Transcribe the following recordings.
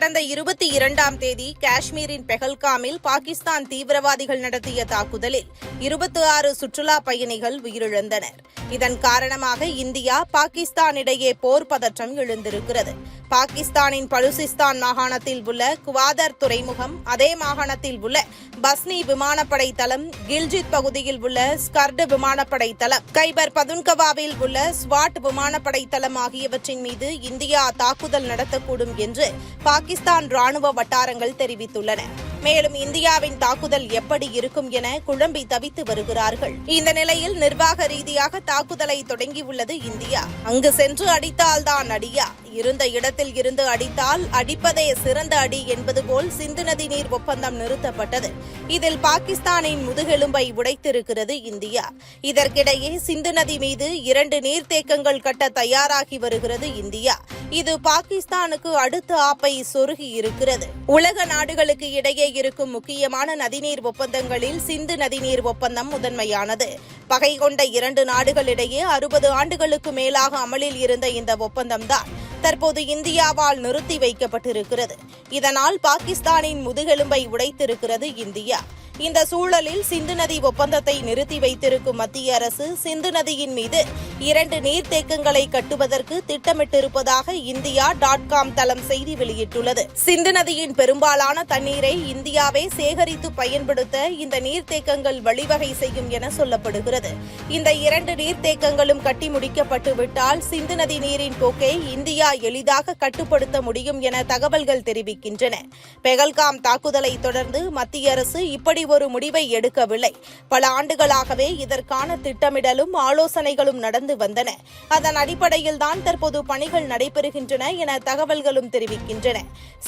கடந்த இருபத்தி இரண்டாம் தேதி காஷ்மீரின் பெஹல்காமில் பாகிஸ்தான் தீவிரவாதிகள் நடத்திய தாக்குதலில் இருபத்தி ஆறு சுற்றுலா பயணிகள் உயிரிழந்தனர். இதன் காரணமாக இந்தியா பாகிஸ்தான் இடையே போர் பதற்றம் எழுந்திருக்கிறது. பாகிஸ்தானின் பலுசிஸ்தான் மாகாணத்தில் உள்ள குவாதர் துறைமுகம் அதே மாகாணத்தில் உள்ள பஸ்னி விமானப்படை தளம் கில்ஜித் பகுதியில் உள்ள ஸ்கர்டு விமானப்படை தளம் கைபர் பதுன்கவாவில் உள்ள ஸ்வாட் விமானப்படை தளம் ஆகியவற்றின் மீது இந்தியா தாக்குதல் நடத்தக்கூடும் என்று பாகிஸ்தான் பாகிஸ்தான் ராணுவ வட்டாரங்கள் தெரிவித்துள்ளன. மேலும் இந்தியாவின் தாக்குதல் எப்படி இருக்கும் என குழம்பி தவித்து வருகிறார்கள். இந்த நிலையில் நிர்வாக ரீதியாக தாக்குதலை தொடங்கியுள்ளது இந்தியா. அங்கு சென்று அடித்தால்தான் அடியா? இருந்த இடத்தில் இருந்து அடித்தால் அடிப்பதே சிறந்த அடி என்பது போல் சிந்து நதி நீர் ஒப்பந்தம் நிறுத்தப்பட்டது. இதில் பாகிஸ்தானின் முதுகெலும்பை உடைத்திருக்கிறது இந்தியா. இதற்கிடையே சிந்து நதி மீது இரண்டு நீர்த்தேக்கங்கள் கட்ட தயாராகி வருகிறது இந்தியா. இது பாகிஸ்தானுக்கு அடுத்த ஆப்பை சொருகி இருக்கிறது. உலக நாடுகளுக்கு இடையே இருக்கும் முக்கியமான நதிநீர் ஒப்பந்தங்களில் சிந்து நதிநீர் ஒப்பந்தம் முதன்மையானது. பகை கொண்ட இரண்டு நாடுகளிடையே அறுபது ஆண்டுகளுக்கு மேலாக அமலில் இருந்த இந்த ஒப்பந்தம்தான் தற்போது இந்தியாவால் நிறுத்தி வைக்கப்பட்டிருக்கிறது. இதனால் பாகிஸ்தானின் முதுகெலும்பை உடைத்திருக்கிறது இந்தியா. இந்த சூழலில் சிந்து நதி ஒப்பந்தத்தை நிறுத்தி வைத்திருக்கும் மத்திய அரசு சிந்து நதியின் மீது இரண்டு நீர்த்தேக்கங்களை கட்டுவதற்கு திட்டமிட்டிருப்பதாக இந்தியா டாட் காம் தளம் செய்தி வெளியிட்டுள்ளது. சிந்து நதியின் பெரும்பாலான தண்ணீரை இந்தியாவே சேகரித்து பயன்படுத்த இந்த நீர்த்தேக்கங்கள் வழிவகை செய்யும் என சொல்லப்படுகிறது. இந்த இரண்டு நீர்த்தேக்கங்களும் கட்டி முடிக்கப்பட்டுவிட்டால் சிந்து நதி நீரின் போக்கை இந்தியா எளிதாக கட்டுப்படுத்த முடியும் என தகவல்கள் தெரிவிக்கின்றன. பெகல்காம் தாக்குதலை தொடர்ந்து மத்திய அரசு இப்படி ஒரு முடிவை எடுக்கவில்லை. பல ஆண்டுகளாகவே இதற்கான திட்டமிடலும் ஆலோசனைகளும் நடந்து வந்தன. அதன் அடிப்படையில் தான் தற்போது பணிகள் நடைபெறுகின்றன என தகவல்களும் தெரிவிக்கின்றன.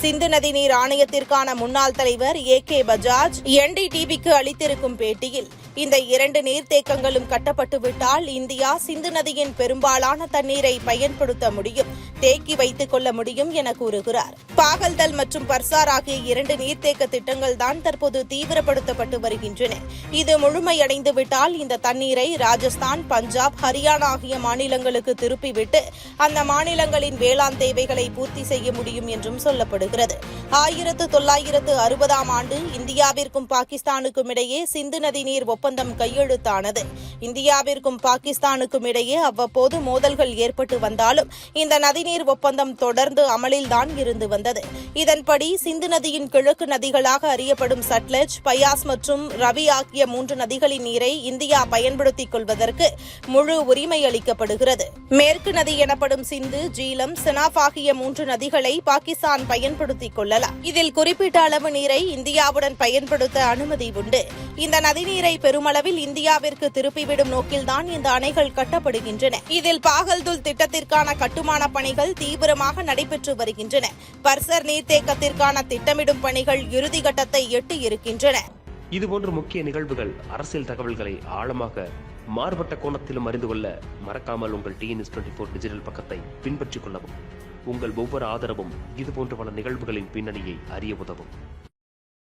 சிந்து நதி நீர் ஆணையத்திற்கான முன்னாள் தலைவர் ஏ கே பஜாஜ் என்டிடிவிக்கு அளித்திருக்கும் பேட்டியில் இந்த இரண்டு நீர்த்தேக்கங்களும் கட்டப்பட்டுவிட்டால் இந்தியா சிந்து நதியின் பெரும்பாலான தண்ணீரை பயன்படுத்த முடியும். தேக்கி வைத்துக் கொள்ள முடியும் என கூறுகிறார். பாகல்தல் மற்றும் பர்சார் ஆகிய இரண்டு நீர்த்தேக்க திட்டங்கள் தான் தற்போது தீவிரப்படுத்தப்பட்டு வருகின்றன. இது முழுமையடைந்துவிட்டால் இந்த தண்ணீரை ராஜஸ்தான் பஞ்சாப் ஹரியானா ஆகிய மாநிலங்களுக்கு திருப்பிவிட்டு அந்த மாநிலங்களின் வேளாண் தேவைகளை பூர்த்தி செய்ய முடியும் என்றும் சொல்லப்படுகிறது. ஆயிரத்து தொள்ளாயிரத்து அறுபதாம் ஆண்டு இந்தியாவிற்கும் பாகிஸ்தானுக்கும் இடையே சிந்து நதி நீர் ஒப்பந்தம் கையெழுத்தானது. இந்தியாவிற்கும் பாகிஸ்தானுக்கும் இடையே அவ்வப்போது மோதல்கள் ஏற்பட்டு வந்தாலும் இந்த நதிநீர் ஒப்பந்தம் தொடர்ந்து அமலில்தான் இருந்து வந்தது. இதன்படி சிந்து நதியின் கிழக்கு நதிகளாக அறியப்படும் சட்லஜ் பயாஸ் மற்றும் ரவி ஆகிய மூன்று நதிகளின் நீரை இந்தியா பயன்படுத்திக் கொள்வதற்கு முழு உரிமை அளிக்கப்படுகிறது. மேற்கு நதி எனப்படும் சிந்து ஜீலம் செனாப் ஆகிய மூன்று நதிகளை பாகிஸ்தான் பயன்படுத்திக் கொள்ளலாம். இதில் குறிப்பிட்ட அளவு நீரை இந்தியாவுடன் பயன்படுத்த அனுமதி உண்டு. இந்த நதிநீரை பெருமளவில் இந்தியாவிற்கு திருப்பிவிடும் நோக்கில்தான் இந்த அணைகள் கட்டப்படுகின்றன. இதில் பாகல்துல் திட்டத்திற்கான கட்டுமான பணிகள் தீவிரமாக நடைபெற்று வருகின்றன. பர்சர் நீர்த்தேக்கத்திற்கான திட்டமிடும் பணிகள் இறுதிக்கட்டத்தை எட்டி இருக்கின்றன. இதுபோன்ற முக்கிய நிகழ்வுகள் அரசியல் தகவல்களை ஆழமாக மாறுபட்ட கோணத்திலும் அறிந்து கொள்ள மறக்காமல் உங்கள் டிஎன்எஸ் டுவெண்ட்டி ஃபோர் டிஜிட்டல் பக்கத்தை பின்பற்றிக் கொள்ளவும். உங்கள் ஒவ்வொரு ஆதரவும் இதுபோன்ற பல நிகழ்வுகளின் பின்னணியை அறிய உதவும்.